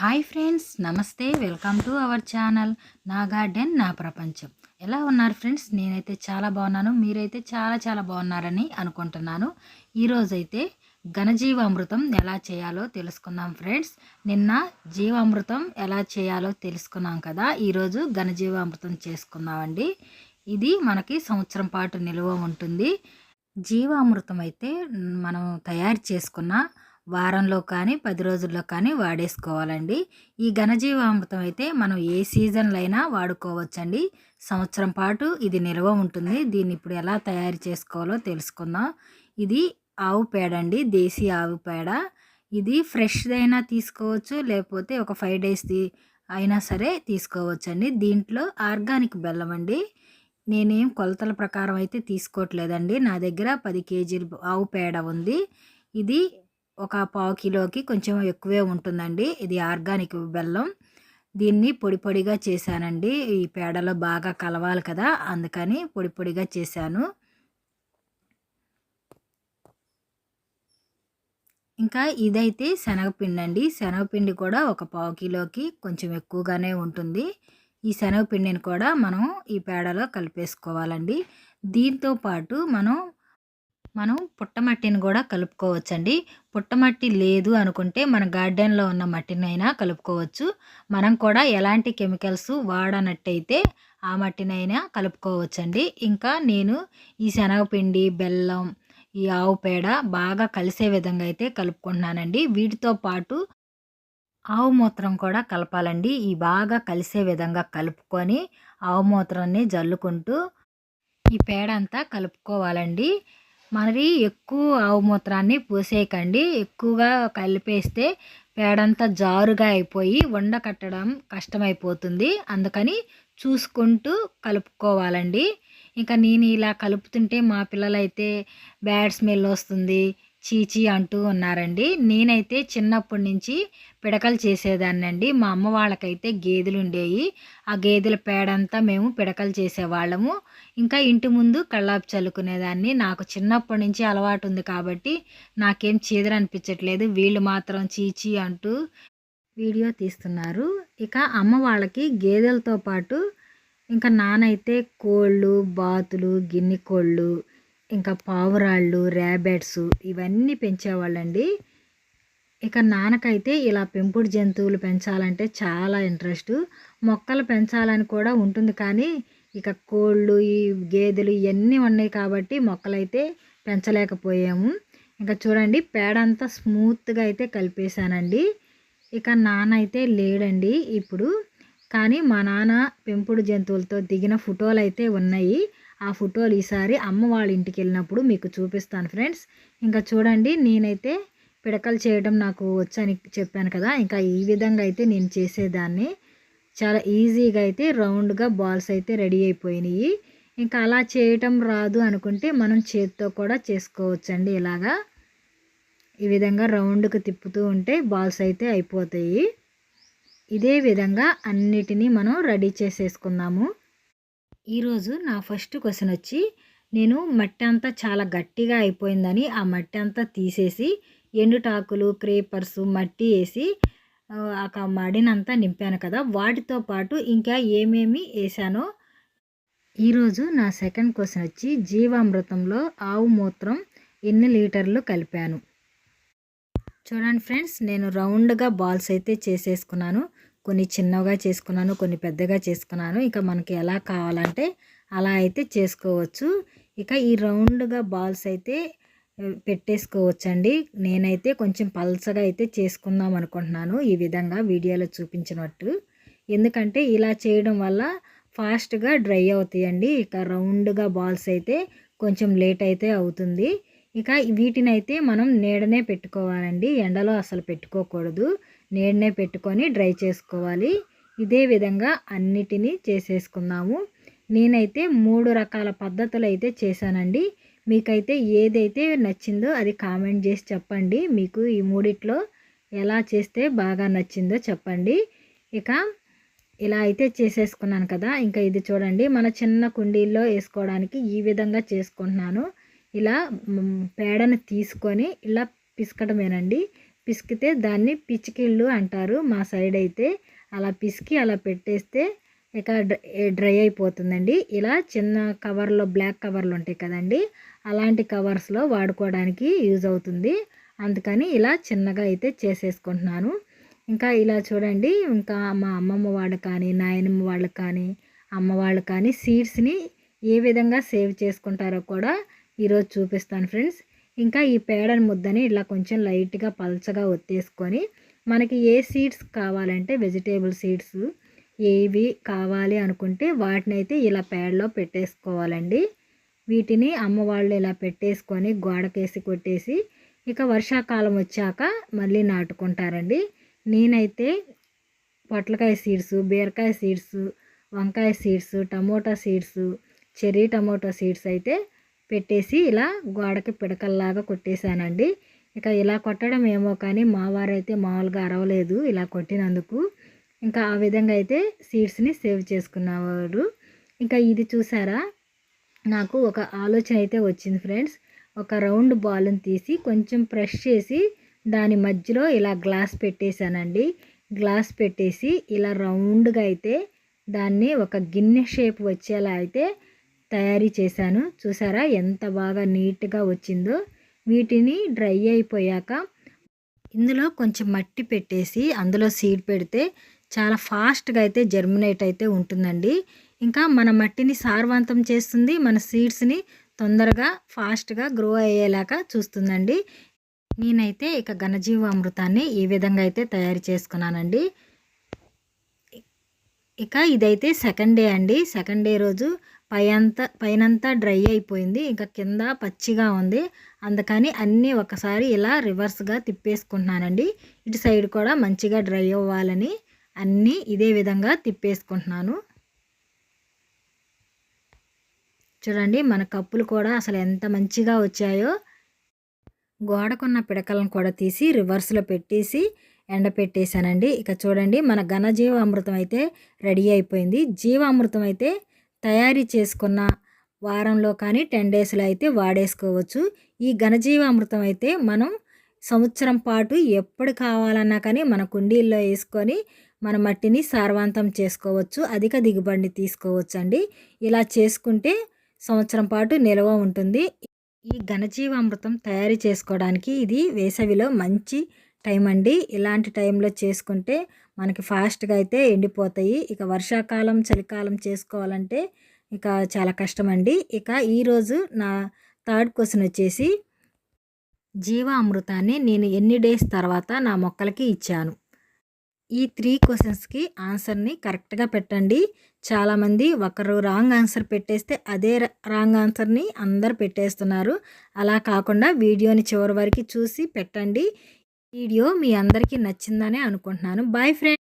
Hi friends నమస్తే welcome to our channel నా garden నా ప్రపంచం. ఎలా ఉన్నారు ఫ్రెండ్స్? నేనైతే చాలా బాగున్నాను మీరైతే చాలా చాలా బాగున్నారని అనుకుంటున్నాను. ఈరోజైతే ఘనజీవామృతం ఎలా చేయాలో తెలుసుకుందాం ఫ్రెండ్స్. నిన్న జీవామృతం ఎలా చేయాలో తెలుసుకున్నాం కదా ఈరోజు ఘనజీవామృతం చేసుకుందామండి. ఇది మనకి సంవత్సరం పాటు నిల్వ ఉంటుంది. జీవామృతం అయితే మనం తయారు చేసుకున్న వారంలో కానీ పది రోజుల్లో కానీ వాడేసుకోవాలండి. ఈ ఘనజీవామృతం అయితే మనం ఏ సీజన్లో అయినా వాడుకోవచ్చండి. సంవత్సరం పాటు ఇది నిల్వ ఉంటుంది. దీన్ని ఇప్పుడు ఎలా తయారు చేసుకోవాలో తెలుసుకుందాం. ఇది ఆవు పేడ అండి దేశీ ఆవు పేడ. ఇది ఫ్రెష్దైనా తీసుకోవచ్చు లేకపోతే ఒక ఫైవ్ డేస్ అయినా సరే తీసుకోవచ్చండి. దీంట్లో ఆర్గానిక్ బెల్లం అండి. నేనేం కొలతల ప్రకారం అయితే తీసుకోవట్లేదండి. నా దగ్గర పది కేజీలు ఆవు పేడ ఉంది. ఇది ఒక పావు కిలోకి కొంచెం ఎక్కువే ఉంటుందండి. ఇది ఆర్గానిక్ బెల్లం. దీన్ని పొడి పొడిగా చేశానండి. ఈ పేడలో బాగా కలవాలి కదా అందుకని పొడి పొడిగా చేశాను. ఇంకా ఇదైతే శనగపిండి అండి శనగపిండి కూడా ఒక పావు కిలోకి కొంచెం ఎక్కువగానే ఉంటుంది. ఈ శనగపిండిని కూడా మనం ఈ పేడలో కలిపేసుకోవాలండి. దీంతో పాటు మనం మనం పుట్టమట్టిని కూడా కలుపుకోవచ్చండి. పుట్టమట్టి లేదు అనుకుంటే మన గార్డెన్లో ఉన్న మట్టినైనా కలుపుకోవచ్చు. మనం కూడా ఎలాంటి కెమికల్స్ వాడనట్టయితే ఆ మట్టినైనా కలుపుకోవచ్చండి. ఇంకా నేను ఈ శనగపిండి బెల్లం ఈ ఆవు పేడ బాగా కలిసే విధంగా అయితే కలుపుకుంటున్నానండి. వీటితో పాటు ఆవు మూత్రం కూడా కలపాలండి. ఈ బాగా కలిసే విధంగా కలుపుకొని ఆవు మూత్రాన్ని జల్లుకుంటూ ఈ పేడ అంతా కలుపుకోవాలండి. మరి ఎక్కువ ఆవు మూత్రాన్ని పోసేయకండి. ఎక్కువగా కలిపేస్తే పేడంతా జారుగా అయిపోయి వండ కట్టడం కష్టమైపోతుంది. అందుకని చూసుకుంటూ కలుపుకోవాలండి. ఇంకా నేను ఇలా కలుపుతుంటే మా పిల్లలైతే బ్యాడ్ స్మెల్ వస్తుంది. చీచీ అంటూ ఉన్నారండి. నేనైతే చిన్నప్పటి నుంచి పిడకలు చేసేదాన్నండి. మా అమ్మ వాళ్ళకైతే గేదెలు ఉండేవి ఆ గేదెల పేడంతా మేము పిడకలు చేసేవాళ్ళము. ఇంకా ఇంటి ముందు కళ్ళాపు చల్లుకునేదాన్ని. నాకు చిన్నప్పటి నుంచి అలవాటు ఉంది కాబట్టి నాకేం చీదర అనిపించట్లేదు వీళ్ళు మాత్రం చీచీ అంటూ వీడియో తీస్తున్నారు. ఇక అమ్మ వాళ్ళకి గేదెలతో పాటు ఇంకా నానైతే కోళ్ళు బాతులు గిన్నె కోళ్ళు ఇంకా పావురాళ్ళు ర్యాబెట్స్ ఇవన్నీ పెంచేవాళ్ళండి. ఇక నాన్నకైతే ఇలా పెంపుడు జంతువులు పెంచాలంటే చాలా ఇంట్రెస్ట్. మొక్కలు పెంచాలని కూడా ఉంటుంది కానీ ఇక కోళ్ళు ఈ గేదెలు ఇవన్నీ ఉన్నాయి కాబట్టి మొక్కలైతే పెంచలేకపోయాము. ఇంకా చూడండి పేడ అంతా స్మూత్గా అయితే కలిపేశానండి. ఇక నాన్న అయితే లేడండి ఇప్పుడు. కానీ మా నాన్న పెంపుడు జంతువులతో దిగిన ఫోటోలు అయితే ఉన్నాయి. ఆ ఫోటోలు ఈసారి అమ్మ వాళ్ళ ఇంటికి వెళ్ళినప్పుడు మీకు చూపిస్తాను ఫ్రెండ్స్. ఇంకా చూడండి నేనైతే పిడకలు చేయడం నాకు వచ్చని చెప్పాను కదా. ఇంకా ఈ విధంగా అయితే నేను చేసేదాన్ని. చాలా ఈజీగా అయితే రౌండ్గా బాల్స్ అయితే రెడీ అయిపోయినాయి. ఇంకా అలా చేయటం రాదు అనుకుంటే మనం చేతితో కూడా చేసుకోవచ్చండి ఇలాగా. ఈ విధంగా రౌండ్కి తిప్పుతూ ఉంటే బాల్స్ అయితే అయిపోతాయి. ఇదే విధంగా అన్నిటినీ మనం రెడీ చేసేసుకుందాము ఈరోజు నా ఫస్ట్ క్వశ్చన్ వచ్చి నేను మట్టి అంతా చాలా గట్టిగా అయిపోయిందని ఆ మట్టి అంతా తీసేసి ఎండుటాకులు క్రేపర్స్ మట్టి వేసి ఆ మడినంతా నింపాను కదా. వాటితో పాటు ఇంకా ఏమేమి వేసానో? ఈరోజు నా సెకండ్ క్వశ్చన్ వచ్చి జీవామృతంలో ఆవు మూత్రం ఎన్ని లీటర్లు కలిపాను? చూడండి ఫ్రెండ్స్ నేను రౌండ్గా బాల్స్ అయితే చేసేసుకున్నాను. కొన్ని చిన్నగా చేసుకున్నాను కొన్ని పెద్దగా చేసుకున్నాను. ఇక మనకి ఎలా కావాలంటే అలా అయితే చేసుకోవచ్చు. ఇక ఈ రౌండ్గా బాల్స్ అయితే పెట్టేసుకోవచ్చండి. నేనైతే కొంచెం పల్చగా అయితే చేసుకుందాం అనుకుంటున్నాను ఈ విధంగా వీడియోలో చూపించినట్టు. ఎందుకంటే ఇలా చేయడం వల్ల ఫాస్ట్గా డ్రై అవుతాయండి. ఇక రౌండ్గా బాల్స్ అయితే కొంచెం లేట్ అయితే అవుతుంది. ఇక వీటిని అయితే మనం నీడనే పెట్టుకోవాలండి. ఎండలో అసలు పెట్టుకోకూడదు. నేడనే పెట్టుకొని డ్రై చేసుకోవాలి. ఇదే విధంగా అన్నిటినీ చేసేసుకుందాము. నేనైతే మూడు రకాల పద్ధతులు అయితే చేశానండి. మీకైతే ఏదైతే నచ్చిందో అది కామెంట్ చేసి చెప్పండి. మీకు ఈ మూడిట్లో ఎలా చేస్తే బాగా నచ్చిందో చెప్పండి. ఇక ఇలా అయితే చేసేసుకున్నాను కదా. ఇంకా ఇది చూడండి. మన చిన్న కుండీల్లో వేసుకోవడానికి ఈ విధంగా చేసుకుంటున్నాను. ఇలా పేడను తీసుకొని ఇలా పిసకడమేనండి పిసికితే దాన్ని పిచ్చికిళ్ళు అంటారు మా సైడ్ అయితే. అలా పిసికి అలా పెట్టేస్తే ఇక డ్రై అయిపోతుందండి. ఇలా చిన్న కవర్లో బ్లాక్ కవర్లు ఉంటాయి కదండి. అలాంటి కవర్స్లో వాడుకోవడానికి యూజ్ అవుతుంది. అందుకని ఇలా చిన్నగా అయితే చేసేసుకుంటున్నాను. ఇంకా ఇలా చూడండి ఇంకా మా అమ్మమ్మ వాళ్ళు కానీ నాయనమ్మ వాళ్ళు కానీ అమ్మ వాళ్ళు కానీ సీడ్స్ని ఏ విధంగా సేవ్ చేసుకుంటారో కూడా ఈరోజు చూపిస్తాను ఫ్రెండ్స్. ఇంకా ఈ పేడని ముద్దని ఇలా కొంచెం లైట్గా పల్చగా ఒత్తేసుకొని మనకి ఏ సీడ్స్ కావాలంటే వెజిటేబుల్ సీడ్స్ ఏవి కావాలి అనుకుంటే వాటిని అయితే ఇలా పేడలో పెట్టేసుకోవాలండి. వీటిని అమ్మవాళ్ళు ఇలా పెట్టేసుకొని గోడకేసి కొట్టేసి ఇక వర్షాకాలం వచ్చాక మళ్ళీ నాటుకుంటారండి. నేనైతే పొట్లకాయ సీడ్స్ బీరకాయ సీడ్స్ వంకాయ seeds tomato seeds cherry tomato seeds అయితే పెట్టేసి ఇలా గోడకి పిడకల్లాగా కొట్టేశానండి. ఇక ఇలా కొట్టడం ఏమో కానీ మా వారైతే మామూలుగా అరవలేదు ఇలా కొట్టినందుకు. ఇంకా ఆ విధంగా అయితే సీడ్స్ని సేవ్ చేసుకున్నవారు ఇంకా ఇది చూసారా? నాకు ఒక ఆలోచన అయితే వచ్చింది ఫ్రెండ్స్. ఒక రౌండ్ బాల్ని తీసి కొంచెం ప్రెష్ చేసి దాని మధ్యలో ఇలా గ్లాస్ పెట్టేశానండి. గ్లాస్ పెట్టేసి ఇలా రౌండ్గా అయితే దాన్ని ఒక గిన్నె షేప్ వచ్చేలా అయితే తయారీ చేశాను. చూసారా ఎంత బాగా నీట్గా వచ్చిందో. వీటిని డ్రై అయిపోయాక ఇందులో కొంచెం మట్టి పెట్టేసి అందులో సీడ్ పెడితే చాలా ఫాస్ట్గా అయితే జర్మినేట్ అయితే ఉంటుందండి. ఇంకా మన మట్టిని సారవంతం చేస్తుంది. మన సీడ్స్ని తొందరగా ఫాస్ట్గా గ్రో అయ్యేలాగా చూస్తుందండి. నేనైతే ఇక ఘనజీవ అమృతాన్ని ఈ విధంగా అయితే తయారు చేసుకున్నానండి. ఇక ఇదైతే సెకండ్ డే అండి. సెకండ్ డే రోజు పై అంతా పైనంతా డ్రై అయిపోయింది. ఇంకా కింద పచ్చిగా ఉంది. అందుకని అన్నీ ఒకసారి ఇలా రివర్స్గా తిప్పేసుకుంటున్నానండి. ఇటు సైడ్ కూడా మంచిగా డ్రై అవ్వాలని అన్నీ ఇదే విధంగా తిప్పేసుకుంటున్నాను. చూడండి మన కప్పులు కూడా అసలు ఎంత మంచిగా వచ్చాయో. గోడకున్న పిడకలను కూడా తీసి రివర్స్లో పెట్టేసి ఎండపెట్టేశానండి. ఇక చూడండి మన ఘన జీవామృతం అయితే రెడీ అయిపోయింది. జీవామృతం అయితే తయారీ చేసుకున్న వారంలో కానీ టెన్ డేస్లో అయితే వాడేసుకోవచ్చు. ఈ ఘనజీవామృతం అయితే మనం సంవత్సరం పాటు ఎప్పుడు కావాలన్నా కానీ మన కుండీల్లో వేసుకొని మన మట్టిని సారవంతం చేసుకోవచ్చు. అధిక దిగుబడిని తీసుకోవచ్చు అండి ఇలా చేసుకుంటే సంవత్సరం పాటు నిల్వ ఉంటుంది. ఈ ఘనజీవామృతం తయారు చేసుకోవడానికి ఇది వేసవిలో మంచి టైం అండి. ఇలాంటి టైంలో చేసుకుంటే మనకి ఫాస్ట్గా అయితే ఎండిపోతాయి. ఇక వర్షాకాలం చలికాలం చేసుకోవాలంటే ఇక చాలా కష్టం అండి ఇక ఈరోజు నా థర్డ్ క్వశ్చన్ వచ్చేసి జీవామృతాన్ని నేను ఎన్ని డేస్ తర్వాత నా మొక్కలకి ఇచ్చాను? ఈ త్రీ క్వశ్చన్స్కి ఆన్సర్ని కరెక్ట్గా పెట్టండి. చాలామంది ఒకరు రాంగ్ ఆన్సర్ పెట్టేస్తే అదే రాంగ్ ఆన్సర్ని అందరు పెట్టేస్తున్నారు. అలా కాకుండా వీడియోని చివరి వరకు చూసి పెట్టండి. వీడియో మీ అందరికీ నచ్చిందనే అనుకుంటున్నాను. Boy friend